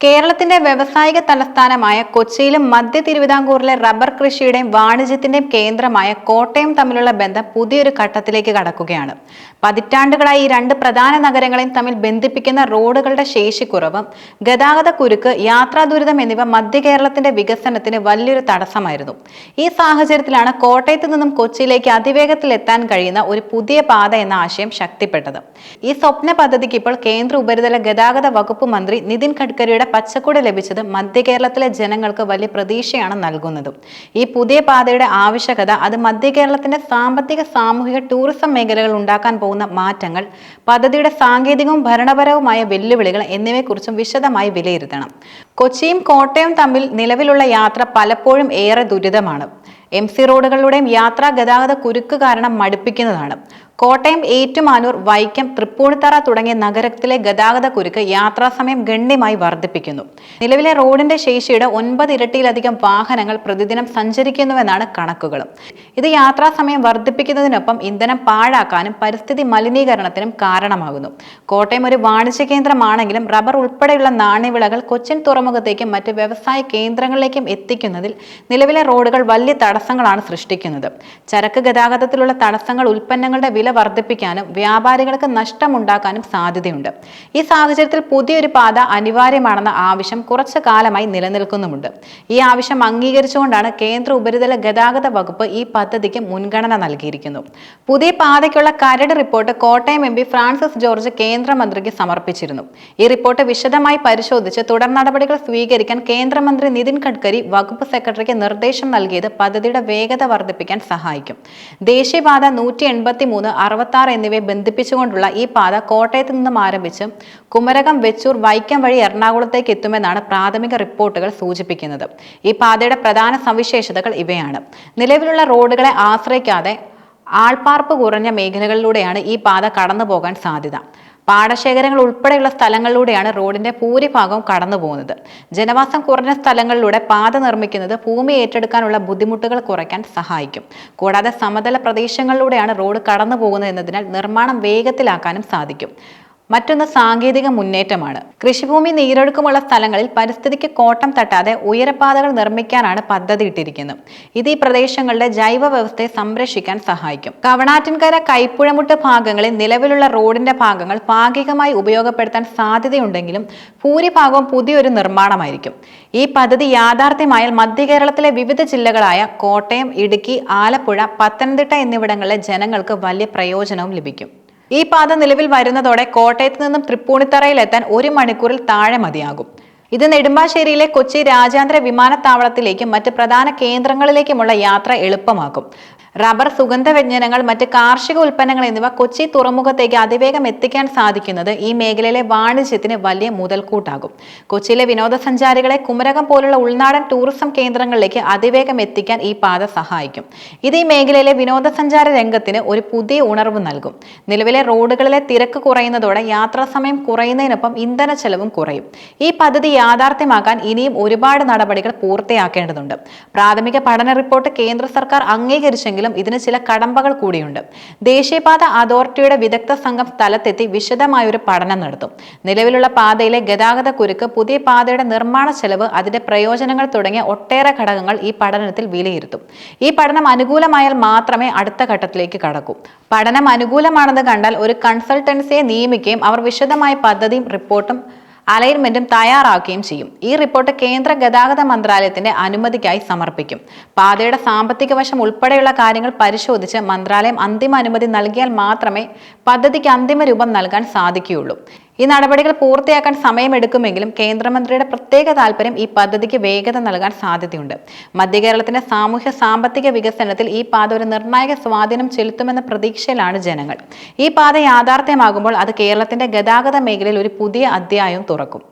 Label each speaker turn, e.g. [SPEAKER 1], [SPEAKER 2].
[SPEAKER 1] കേരളത്തിന്റെ വ്യവസായിക തലസ്ഥാനമായ കൊച്ചിയിലും മധ്യ തിരുവിതാംകൂറിലെ റബ്ബർ കൃഷിയുടെയും വാണിജ്യത്തിന്റെയും കേന്ദ്രമായ കോട്ടയം തമ്മിലുള്ള ബന്ധം പുതിയൊരു ഘട്ടത്തിലേക്ക് കടക്കുകയാണ്. പതിറ്റാണ്ടുകളായി ഈ രണ്ട് പ്രധാന നഗരങ്ങളെയും തമ്മിൽ ബന്ധിപ്പിക്കുന്ന റോഡുകളുടെ ശേഷിക്കുറവ് ഗതാഗത കുരുക്ക് യാത്രാ ദുരിതം എന്നിവ മധ്യ കേരളത്തിന്റെ വികസനത്തിന് വലിയൊരു തടസ്സമായിരുന്നു. ഈ സാഹചര്യത്തിലാണ് കോട്ടയത്ത് നിന്നും കൊച്ചിയിലേക്ക് അതിവേഗത്തിൽ എത്താൻ കഴിയുന്ന ഒരു പുതിയ പാത എന്ന ആശയം ശക്തിപ്പെട്ടത്. ഈ സ്വപ്ന പദ്ധതിക്ക് ഇപ്പോൾ കേന്ദ്ര ഉപരിതല ഗതാഗത വകുപ്പ് മന്ത്രി നിതിൻ ഗഡ്കരിയുടെ പച്ചക്കുട ലഭിച്ചത് മധ്യ കേരളത്തിലെ ജനങ്ങൾക്ക് വലിയ പ്രതീക്ഷയാണ് നൽകുന്നതും. ഈ പുതിയ പാതയുടെ ആവശ്യകത അത് മധ്യ കേരളത്തിന്റെ സാമ്പത്തിക സാമൂഹിക ടൂറിസം മേഖലകൾ ഉണ്ടാക്കാൻ പോകുന്ന മാറ്റങ്ങൾ പദ്ധതിയുടെ സാങ്കേതികവും ഭരണപരവുമായ വെല്ലുവിളികൾ എന്നിവയെക്കുറിച്ചും വിശദമായി വിലയിരുത്തണം. കൊച്ചിയും കോട്ടയം തമ്മിൽ നിലവിലുള്ള യാത്ര പലപ്പോഴും ഏറെ ദുരിതമാണ്. എം സി റോഡുകളിലൂടെയും യാത്രാ ഗതാഗത കുരുക്ക് കാരണം മടുപ്പിക്കുന്നതാണ്. കോട്ടയം ഏറ്റുമാനൂർ വൈക്കം തൃപ്പൂണിത്തറ തുടങ്ങിയ നഗരത്തിലെ ഗതാഗത കുരുക്ക് യാത്രാസമയം ഗണ്യമായി വർദ്ധിപ്പിക്കുന്നു. നിലവിലെ റോഡിന്റെ ശേഷിയുടെ ഒൻപത് ഇരട്ടിയിലധികം വാഹനങ്ങൾ പ്രതിദിനം സഞ്ചരിക്കുന്നുവെന്നാണ് കണക്കുകൾ ഇത് യാത്രാസമയം വർദ്ധിപ്പിക്കുന്നതിനൊപ്പം ഇന്ധനം പാഴാക്കാനും പരിസ്ഥിതി മലിനീകരണത്തിനും കാരണമാകുന്നു. കോട്ടയം ഒരു വാണിജ്യ കേന്ദ്രമാണെങ്കിലും റബ്ബർ ഉൾപ്പെടെയുള്ള നാണ്യവിളകൾ കൊച്ചിൻ തുറമുഖത്തേക്കും മറ്റ് വ്യവസായ കേന്ദ്രങ്ങളിലേക്കും എത്തിക്കുന്നതിൽ നിലവിലെ റോഡുകൾ വലിയ തടസ്സങ്ങളാണ് സൃഷ്ടിക്കുന്നത്. ചരക്ക് ഗതാഗതത്തിലുള്ള തടസ്സങ്ങൾ ഉൽപ്പന്നങ്ങളുടെ വില വർദ്ധിപ്പിക്കാനും വ്യാപാരികൾക്ക് നഷ്ടമുണ്ടാക്കാനും സാധ്യതയുണ്ട്. ഈ സാഹചര്യത്തിൽ പുതിയൊരു പാത അനിവാര്യമാണെന്ന ആവശ്യം കുറച്ചു കാലമായി നിലനിൽക്കുന്നുമുണ്ട്. ഈ ആവശ്യം അംഗീകരിച്ചുകൊണ്ടാണ് കേന്ദ്ര ഉപരിതല ഗതാഗത വകുപ്പ് ഈ പദ്ധതിക്ക് മുൻഗണന നൽകിയിരിക്കുന്നു. പുതിയ പാതയ്ക്കുള്ള കരട് റിപ്പോർട്ട് കോട്ടയം എം ഫ്രാൻസിസ് ജോർജ് കേന്ദ്രമന്ത്രിക്ക് സമർപ്പിച്ചിരുന്നു. ഈ റിപ്പോർട്ട് വിശദമായി പരിശോധിച്ച് തുടർ നടപടികൾ സ്വീകരിക്കാൻ കേന്ദ്രമന്ത്രി നിതിൻ ഗഡ്കരി വകുപ്പ് സെക്രട്ടറിക്ക് നിർദ്ദേശം നൽകിയത് പദ്ധതിയുടെ വേഗത വർദ്ധിപ്പിക്കാൻ സഹായിക്കും. ദേശീയപാത നൂറ്റി എൺപത്തി മൂന്ന് അറുപത്തി ആറ് എന്നിവയെ ബന്ധിപ്പിച്ചുകൊണ്ടുള്ള ഈ പാത കോട്ടയത്ത് നിന്നും ആരംഭിച്ച് കുമരകം വെച്ചൂർ വൈക്കം വഴി എറണാകുളത്തേക്ക് എത്തുമെന്നാണ് പ്രാഥമിക റിപ്പോർട്ടുകൾ സൂചിപ്പിക്കുന്നത്. ഈ പാതയുടെ പ്രധാന സവിശേഷതകൾ ഇവയാണ്. നിലവിലുള്ള റോഡുകളെ ആശ്രയിക്കാതെ ആൾപ്പാർപ്പ് കുറഞ്ഞ മേഖലകളിലൂടെയാണ് ഈ പാത കടന്നു പോകാൻ സാധ്യത. പാടശേഖരങ്ങൾ ഉൾപ്പെടെയുള്ള സ്ഥലങ്ങളിലൂടെയാണ് റോഡിന്റെ ഭൂരിഭാഗവും കടന്നു പോകുന്നത്. ജനവാസം കുറഞ്ഞ സ്ഥലങ്ങളിലൂടെ പാത നിർമ്മിക്കുന്നത് ഭൂമി ഏറ്റെടുക്കാനുള്ള ബുദ്ധിമുട്ടുകൾ കുറയ്ക്കാൻ സഹായിക്കും. കൂടാതെ സമതല പ്രദേശങ്ങളിലൂടെയാണ് റോഡ് കടന്നു പോകുന്നത് എന്നതിനാൽ നിർമ്മാണം വേഗത്തിലാക്കാനും സാധിക്കും. മറ്റൊന്ന് സാങ്കേതിക മുന്നേറ്റമാണ്. കൃഷിഭൂമി നീരൊഴുക്കുമുള്ള സ്ഥലങ്ങളിൽ പരിസ്ഥിതിക്ക് കോട്ടം തട്ടാതെ ഉയരപാതകൾ നിർമ്മിക്കാനാണ് പദ്ധതി ഇട്ടിരിക്കുന്നത്. ഇത് ഈ പ്രദേശങ്ങളുടെ ജൈവ വ്യവസ്ഥയെ സംരക്ഷിക്കാൻ സഹായിക്കും. കവണാറ്റിൻകര കൈപ്പുഴമുട്ട് ഭാഗങ്ങളിൽ നിലവിലുള്ള റോഡിന്റെ ഭാഗങ്ങൾ ഭാഗികമായി ഉപയോഗപ്പെടുത്താൻ സാധ്യതയുണ്ടെങ്കിലും ഭൂരിഭാഗവും പുതിയൊരു നിർമ്മാണമായിരിക്കും. ഈ പദ്ധതി യാഥാർത്ഥ്യമായാൽ മധ്യ കേരളത്തിലെ വിവിധ ജില്ലകളായ കോട്ടയം ഇടുക്കി ആലപ്പുഴ പത്തനംതിട്ട എന്നിവിടങ്ങളിലെ ജനങ്ങൾക്ക് വലിയ പ്രയോജനവും ലഭിക്കും. ഈ പാത നിലവിൽ വരുന്നതോടെ കോട്ടയത്ത് നിന്നും തൃപ്പൂണിത്തറയിൽ എത്താൻ ഒരു മണിക്കൂറിൽ താഴെ മതിയാകും. ഇത് നെടുമ്പാശ്ശേരിയിലെ കൊച്ചി രാജ്യാന്തര വിമാനത്താവളത്തിലേക്കും മറ്റ് പ്രധാന കേന്ദ്രങ്ങളിലേക്കുമുള്ള യാത്ര എളുപ്പമാക്കും. റബ്ബർ സുഗന്ധവ്യഞ്ജനങ്ങൾ മറ്റ് കാർഷിക ഉൽപ്പന്നങ്ങൾ എന്നിവ കൊച്ചി തുറമുഖത്തേക്ക് അതിവേഗം എത്തിക്കാൻ സാധിക്കുന്നത് ഈ മേഖലയിലെ വാണിജ്യത്തിന് വലിയ മുതൽക്കൂട്ടാകും. കൊച്ചിയിലെ വിനോദസഞ്ചാരികളെ കുമരകം പോലുള്ള ഉൾനാടൻ ടൂറിസം കേന്ദ്രങ്ങളിലേക്ക് അതിവേഗം എത്തിക്കാൻ ഈ പാത സഹായിക്കും. ഇത് ഈ മേഖലയിലെ വിനോദസഞ്ചാര രംഗത്തിന് ഒരു പുതിയ ഉണർവ് നൽകും. നിലവിലെ റോഡുകളിലെ തിരക്ക് കുറയുന്നതോടെ യാത്രാ സമയം കുറയുന്നതിനൊപ്പം ഇന്ധന ചെലവും കുറയും. ഈ പദ്ധതി യാഥാർത്ഥ്യമാക്കാൻ ഇനിയും ഒരുപാട് നടപടികൾ പൂർത്തിയാക്കേണ്ടതുണ്ട്. പ്രാഥമിക പഠന റിപ്പോർട്ട് കേന്ദ്ര സർക്കാർ അംഗീകരിച്ചെങ്കിലും ഇതിന് ചില കടമ്പകൾ കൂടിയുണ്ട്. ദേശീയപാത അതോറിറ്റിയുടെ വിദഗ്ധ സംഘം സ്ഥലത്തെത്തി വിശദമായ ഒരു പഠനം നടത്തും. നിലവിലുള്ള പാതയിലെ ഗതാഗത കുരുക്ക് പുതിയ പാതയുടെ നിർമ്മാണ ചെലവ് അതിന്റെ പ്രയോജനങ്ങൾ തുടങ്ങിയ ഒട്ടേറെ ഘടകങ്ങൾ ഈ പഠനത്തിൽ വിലയിരുത്തും. ഈ പഠനം അനുകൂലമായാൽ മാത്രമേ അടുത്ത ഘട്ടത്തിലേക്ക് കടക്കൂ. പഠനം അനുകൂലമാണെന്ന് കണ്ടാൽ ഒരു കൺസൾട്ടൻസിയെ നിയമിക്കുകയും അവർ വിശദമായ പദ്ധതിയും റിപ്പോർട്ടും അലൈൻമെന്റും തയ്യാറാക്കുകയും ചെയ്യും. ഈ റിപ്പോർട്ട് കേന്ദ്ര ഗതാഗത മന്ത്രാലയത്തിന്റെ അനുമതിക്കായി സമർപ്പിക്കും. പാതയുടെ സാമ്പത്തിക വശം ഉൾപ്പെടെയുള്ള കാര്യങ്ങൾ പരിശോധിച്ച് മന്ത്രാലയം അന്തിമ അനുമതി നൽകിയാൽ മാത്രമേ പദ്ധതിക്ക് അന്തിമ രൂപം നൽകാൻ സാധിക്കുകയുള്ളൂ. ഈ നടപടികൾ പൂർത്തിയാക്കാൻ സമയമെടുക്കുമെങ്കിലും കേന്ദ്രമന്ത്രിയുടെ പ്രത്യേക താല്പര്യം ഈ പദ്ധതിക്ക് വേഗത നൽകാൻ സാധ്യതയുണ്ട്. മധ്യകേരളത്തിന്റെ സാമൂഹ്യ സാമ്പത്തിക വികസനത്തിൽ ഈ പാത ഒരു നിർണായക സ്വാധീനം ചെലുത്തുമെന്ന പ്രതീക്ഷയിലാണ് ജനങ്ങൾ. ഈ പാത യാഥാർത്ഥ്യമാകുമ്പോൾ അത് കേരളത്തിന്റെ ഗതാഗത മേഖലയിൽ ഒരു പുതിയ അധ്യായം തുറക്കും.